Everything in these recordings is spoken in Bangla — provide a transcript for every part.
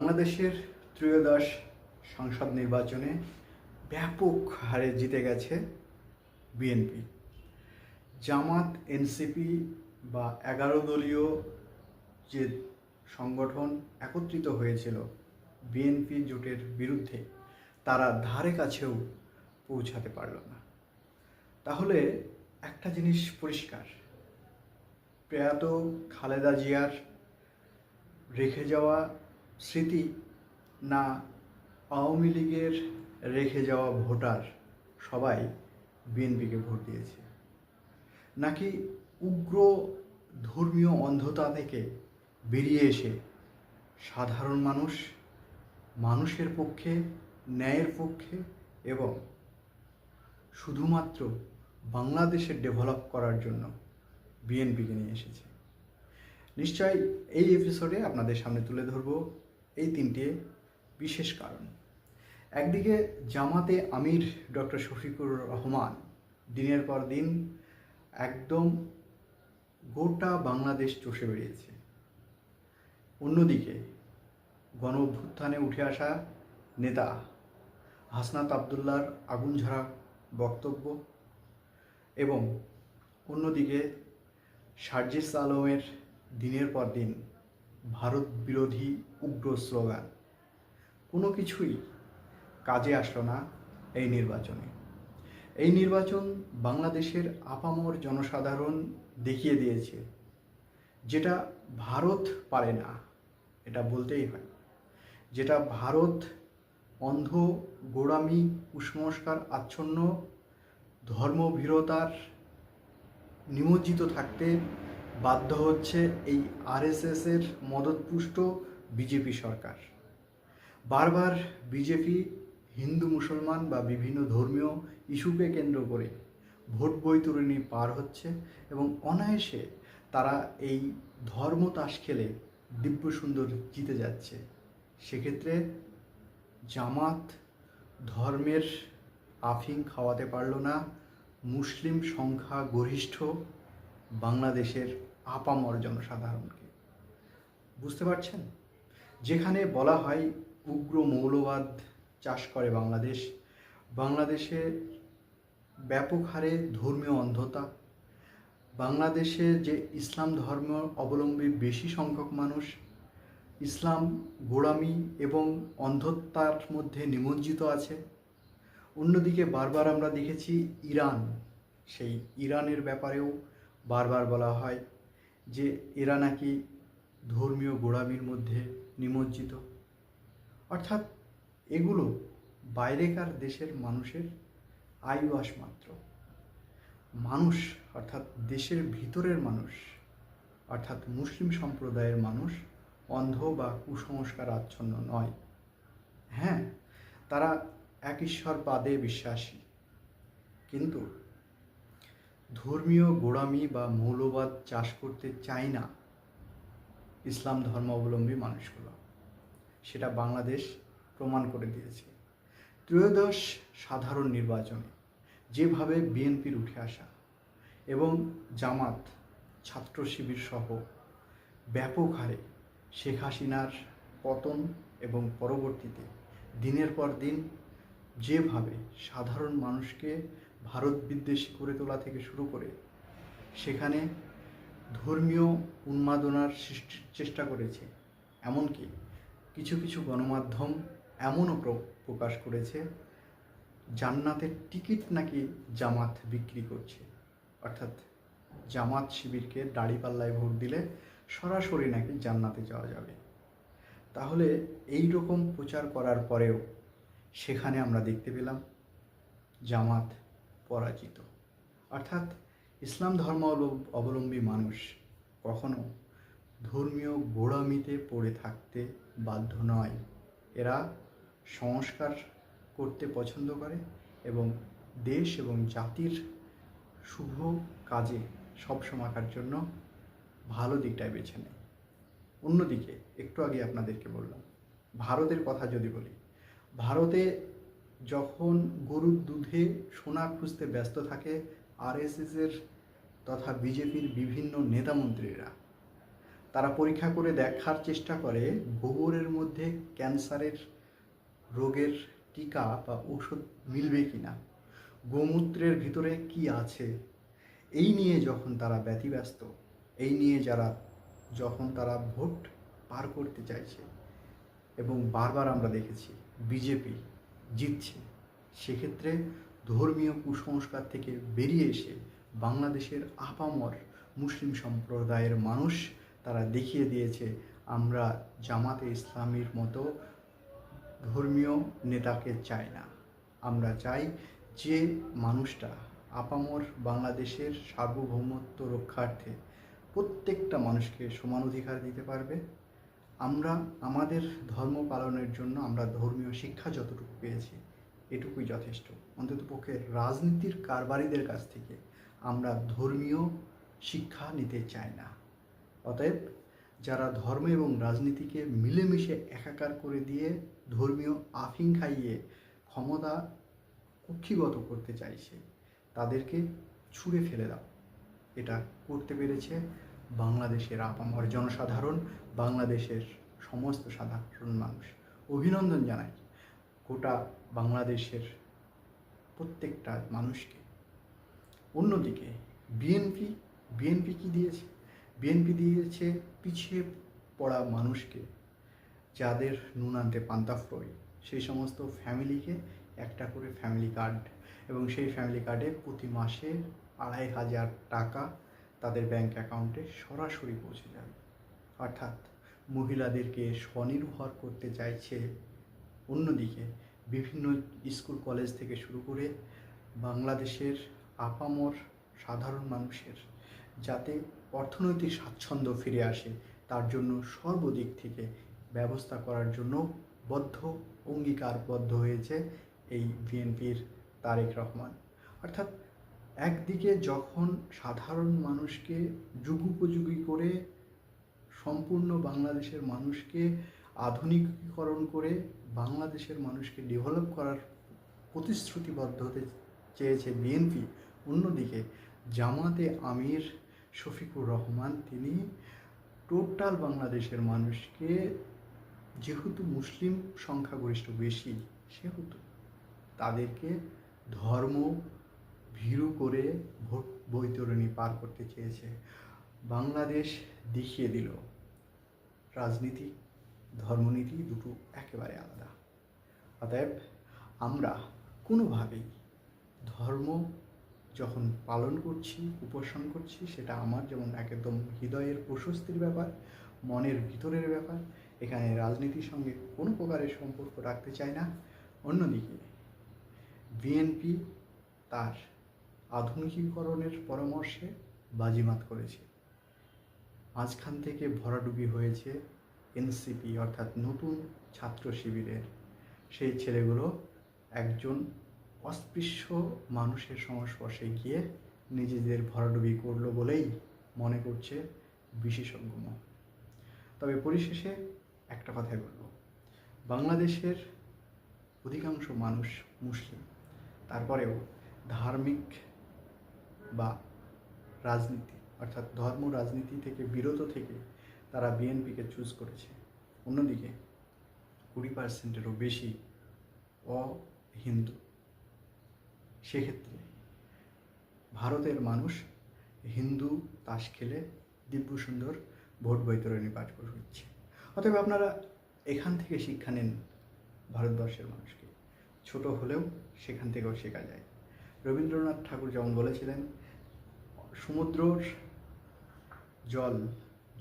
বাংলাদেশের ত্রয়োদশ সংসদ নির্বাচনে ব্যাপক হারে জিতে গেছে বিএনপি। জামাত, এনসিপি বা এগারো দলীয় যে সংগঠন একত্রিত হয়েছিল বিএনপি জোটের বিরুদ্ধে, তারা ধারে কাছেও পৌঁছাতে পারল না। তাহলে একটা জিনিস পরিষ্কার, প্রয়াত খালেদা জিয়ার রেখে যাওয়া স্মৃতি না আওয়ামী লীগের রেখে যাওয়া ভোটার সবাই বিএনপিকে ভোট দিয়েছে। নাকি উগ্র ধর্মীয় অন্ধতা থেকে বেরিয়ে এসে সাধারণ মানুষ মানুষের পক্ষে, ন্যায়ের পক্ষে এবং শুধুমাত্র বাংলাদেশের ডেভেলপ করার জন্য বিএনপিকে নিয়ে এসেছে। নিশ্চয়ই এই এপিসোডে আপনাদের সামনে তুলে ধরব এই তিনটে বিশেষ কারণ। একদিকে জামাতে আমির ডক্টর শফিকুর রহমান দিনের পর দিন একদম গোটা বাংলাদেশ চষে বেরিয়েছে অন্যদিকে গণ অভ্যুত্থানে উঠে আসা নেতা হাসনাত আবদুল্লার আগুনঝরা বক্তব্য এবং অন্যদিকে সার্জিস আলমের দিনের পর দিন ভারত বিরোধী উগ্র স্লোগান। কোনো কিছুই কাজে আসলো না এই নির্বাচনে। এই নির্বাচন বাংলাদেশের আপামর জনসাধারণ দেখিয়ে দিয়েছে যেটা ভারত পারে না, এটা বলতেই হয়। যেটা ভারত অন্ধ, গোড়ামি, কুসংস্কার, আচ্ছন্ন, ধর্মভীরতার নিমজ্জিত থাকতে বাধ্য হচ্ছে এই আরএসএসের মদতপুষ্ট বিজেপি সরকার। বারবার বিজেপি হিন্দু মুসলমান বা বিভিন্ন ধর্মীয় ইস্যুকে কেন্দ্র করে ভোট বৈতরণী পার হচ্ছে এবং অনায়াসে তারা এই ধর্ম তাস খেলে দিব্য সুন্দর জিতে যাচ্ছে। সেক্ষেত্রে জামাত ধর্মের আফিং খাওয়াতে পারল না, মুসলিম সংখ্যা গরিষ্ঠ, বাংলাদেশের আপামর জনসাধারণকে। বুঝতে পারছেন? যেখানে বলা হয় উগ্র মৌলবাদ চাষ করে বাংলাদেশ, বাংলাদেশে ব্যাপক হারে ধর্মীয় অন্ধতা, বাংলাদেশে যে ইসলাম ধর্ম অবলম্বী বেশি সংখ্যক মানুষ, ইসলাম গোড়ামি এবং অন্ধত্বার মধ্যে নিমজ্জিত আছে। অন্যদিকে বারবার আমরা দেখেছি ইরান, সেই ইরানের ব্যাপারেও বারবার বলা হয় যে এরা নাকি ধর্মীয় গোড়ামির মধ্যে নিমজ্জিত। অর্থাৎ এগুলো বাইরেকার দেশের মানুষের আয়ুয়াস মাত্র। মানুষ, অর্থাৎ দেশের ভিতরের মানুষ, অর্থাৎ মুসলিম সম্প্রদায়ের মানুষ অন্ধ বা কুসংস্কার আচ্ছন্ন নয়। হ্যাঁ তারা এক ঈশ্বরবাদে বিশ্বাসী। কিন্তু ধর্মীয় গোড়ামি বা মৌলবাদ চাষ করতে চায় না ইসলাম ধর্মাবলম্বী মানুষগুলো। সেটা বাংলাদেশ প্রমাণ করে দিয়েছে। ত্রয়োদশ সাধারণ নির্বাচনে যেভাবে বিএনপির উঠে আসা এবং জামাত, ছাত্র শিবির সহ ব্যাপক হারে শেখ হাসিনার পতন এবং পরবর্তীতে দিনের পর দিন যেভাবে সাধারণ মানুষকে ভারত বিদ্বেষী করে তোলা থেকে শুরু করে সেখানে ধর্মীয় উন্মাদনার সৃষ্টির চেষ্টা করেছে। এমনকি কিছু কিছু গণমাধ্যম এমনও প্র- প্রকাশ করেছে, জান্নাতের টিকিট নাকি জামাত বিক্রি করছে। অর্থাৎ জামাত শিবিরকে দাড়িপাল্লায় ভোট দিলে সরাসরি নাকি জান্নাতে যাওয়া যাবে। তাহলে এই রকম প্রচার করার পরেও সেখানে আমরা দেখতে পেলাম জামাত পরাজিত। অর্থাৎ ইসলাম ধর্ম অবলম্বী মানুষ কখনো ধর্মীয় গোড়ামিতে পড়ে থাকতে বাধ্য নয়। এরা সংস্কার করতে পছন্দ করে এবং দেশ এবং জাতির শুভ কাজে সবসময়কার জন্য ভালো দিকটাই বেছে নেয়। অন্যদিকে, একটু আগে আপনাদেরকে বললাম, ভারতের কথা যদি বলি, ভারতে যখন গরুর দুধে সোনা খুঁজতে ব্যস্ত থাকে, আরএসএসের তথা বিজেপির বিভিন্ন নেতামন্ত্রীরা। তারা পরীক্ষা করে দেখার চেষ্টা করে, গোবরের মধ্যে ক্যান্সারের রোগের টিকা বা ওষুধ মিলবে কি না গোমূত্রের ভিতরে কি আছে, এই নিয়ে যখন তারা ব্যতিব্যস্ত, এই নিয়ে যারা যখন তারা ভোট পার করতে চাইছে, এবং বারবার আমরা দেখেছি, বিজেপি জিতছে। সেক্ষেত্রে ধর্মীয় কুসংস্কার থেকে বেরিয়ে এসে বাংলাদেশের আপামর মুসলিম সম্প্রদায়ের মানুষ তারা দেখিয়ে দিয়েছে, আমরা জামাতে ইসলামীর মতো ধর্মীয় নেতাকে চাই না। আমরা চাই যে মানুষটা আপামর বাংলাদেশের সার্বভৌমত্ব রক্ষার্থে প্রত্যেকটা মানুষকে সমান অধিকার দিতে পারবে। আমরা আমাদের ধর্ম পালনের জন্য আমরা ধর্মীয় শিক্ষা যতটুকু পেয়েছি, এটুকুই যথেষ্ট। অন্ততপক্ষে রাজনীতির কারবারিদের কাছ থেকে আমরা ধর্মীয় শিক্ষা নিতে চাই না। অতএব যারা ধর্ম এবং রাজনীতিকে মিলেমিশে একাকার করে দিয়ে ধর্মীয় আফিং খাইয়ে ক্ষমতা কুক্ষিগত করতে চাইছে, তাদেরকে ছুঁড়ে ফেলে দাও। এটা করতে পেরেছে বাংলাদেশের আপামর জনসাধারণ, বাংলাদেশের সমস্ত সাধারণ মানুষ। অভিনন্দন জানাই। গোটা বাংলাদেশের প্রত্যেকটা মানুষকে। অন্যদিকে বিএনপি বিএনপি কি দিয়েছে? বিএনপি দিয়েছে পিছিয়ে পড়া মানুষকে, যাদের নুন আনতে পান্তা ফ্রই। সেই সমস্ত ফ্যামিলিকে একটা করে ফ্যামিলি কার্ড এবং সেই ফ্যামিলি কার্ডে প্রতি মাসে আড়াই হাজার টাকা তাদের ব্যাংক অ্যাকাউন্টে সরাসরি পৌঁছে যাবে অর্থাৎ মহিলাদেরকে স্বনির্ভর করতে চাইছে অন্যদিকে বিভিন্ন স্কুল, কলেজ থেকে শুরু করে বাংলাদেশের আপামর সাধারণ মানুষের যাতে অর্থনৈতিক স্বাচ্ছন্দ্য ফিরে আসে, তার জন্য সর্বদিক থেকে ব্যবস্থা করার জন্য বদ্ধ, অঙ্গীকারবদ্ধ হয়েছে এই বিএনপির তারেক রহমান। অর্থাৎ একদিকে যখন সাধারণ মানুষকে যুগোপযোগী করে সম্পূর্ণ বাংলাদেশের মানুষকে আধুনিকীকরণ করে বাংলাদেশের মানুষকে ডেভেলপ করার প্রতিশ্রুতিবদ্ধ হতে চেয়েছে বিএনপি অন্যদিকে জামাতে আমির শফিকুর রহমান তিনি টোটাল বাংলাদেশের মানুষকে যেহেতু মুসলিম সংখ্যাগরিষ্ঠ বেশি, সেহেতু তাদেরকে ধর্ম ভীরু করে ভোট বৈতরণী পার করতে চেয়েছে। বাংলাদেশ দেখিয়ে দিল, রাজনীতি, ধর্মনীতি দুটো একেবারে আলাদা। অতএব আমরা কোনোভাবেই ধর্ম যখন পালন করছি, উপাসন করছি, সেটা আমার যেমন একদম হৃদয়ের প্রশস্তির ব্যাপার, মনের ভিতরের ব্যাপার, এখানে রাজনীতির সঙ্গে কোনো প্রকারের সম্পর্ক রাখতে চাই না। অন্যদিকে, বিএনপি তার আধুনিকীকরণের পরামর্শে বাজিমাত করেছে। মাঝখান থেকে ভরাডুবি হয়েছে এনসিপি, অর্থাৎ নতুন ছাত্র শিবিরের। সেই ছেলেগুলো একজন অস্পৃশ্য মানুষের সংস্পর্শে গিয়ে নিজেদের ভরাডুবি করল বলেই মনে করছে বিশেষজ্ঞ। তবে পরিশেষে একটা কথাই বলব। বাংলাদেশের অধিকাংশ মানুষ মুসলিম। তারপরেও ধার্মিক বা রাজনীতি, অর্থাৎ ধর্ম রাজনীতি থেকে বিরত থেকে তারা বিএনপিকে চুজ করেছে। অন্যদিকে কুড়ি পার্সেন্টেরও বেশি অহিন্দু। সেক্ষেত্রে ভারতের মানুষ হিন্দু তাস খেলে দিব্য সুন্দর ভোট বৈতরণী পাঠ হচ্ছে। অতএব আপনারা এখান থেকে শিক্ষা নেন ভারতবর্ষের মানুষকে। ছোট হলেও সেখান থেকেও শেখা যায়। রবীন্দ্রনাথ ঠাকুর যেমন বলেছিলেন সমুদ্রর জল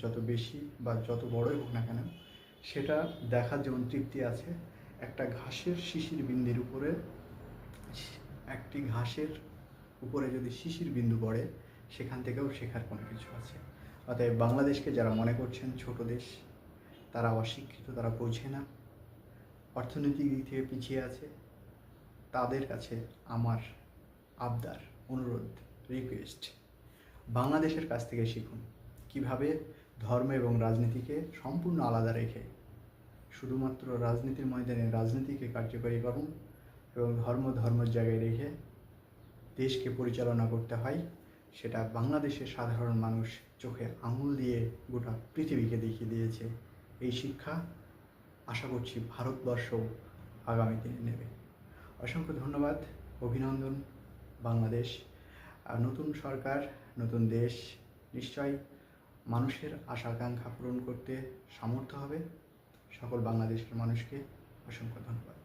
যত বেশি বা যত বড়ই হোক না কেন, সেটা দেখার যেমন তৃপ্তি আছে, একটা ঘাসের শিশির বিন্দির উপরে, একটি ঘাসের উপরে যদি শিশির বিন্দু পড়ে, সেখান থেকেও শেখার কোনো কিছু আছে। অতএব বাংলাদেশকে যারা মনে করছেন ছোট দেশ, তারা অশিক্ষিত, তারা বোঝে না। অর্থনৈতিক দিক থেকে পিছিয়ে আছে। তাদের কাছে আমার আবদার, অনুরোধ রিকোয়েস্ট বাংলাদেশের কাছ থেকে শিখুন। কীভাবে ধর্ম এবং রাজনীতিকে সম্পূর্ণ আলাদা রেখে শুধুমাত্র রাজনীতির ময়দানে রাজনীতিকে কার্যকরী করুন এবং ধর্ম ধর্মের জায়গায় রেখে দেশকে পরিচালনা করতে হয়, সেটা বাংলাদেশের সাধারণ মানুষ চোখে আঙুল দিয়ে গোটা পৃথিবীকে দেখিয়ে দিয়েছে। এই শিক্ষা আশা করছি ভারতবর্ষ আগামী দিনে নেবে। অসংখ্য ধন্যবাদ, অভিনন্দন। বাংলাদেশ নতুন সরকার, নতুন দেশ, নিশ্চয় মানুষের আশা আকাঙ্ক্ষা পূরণ করতে সামর্থ্য হবে। সকল বাংলাদেশের মানুষকে অসংখ্য ধন্যবাদ।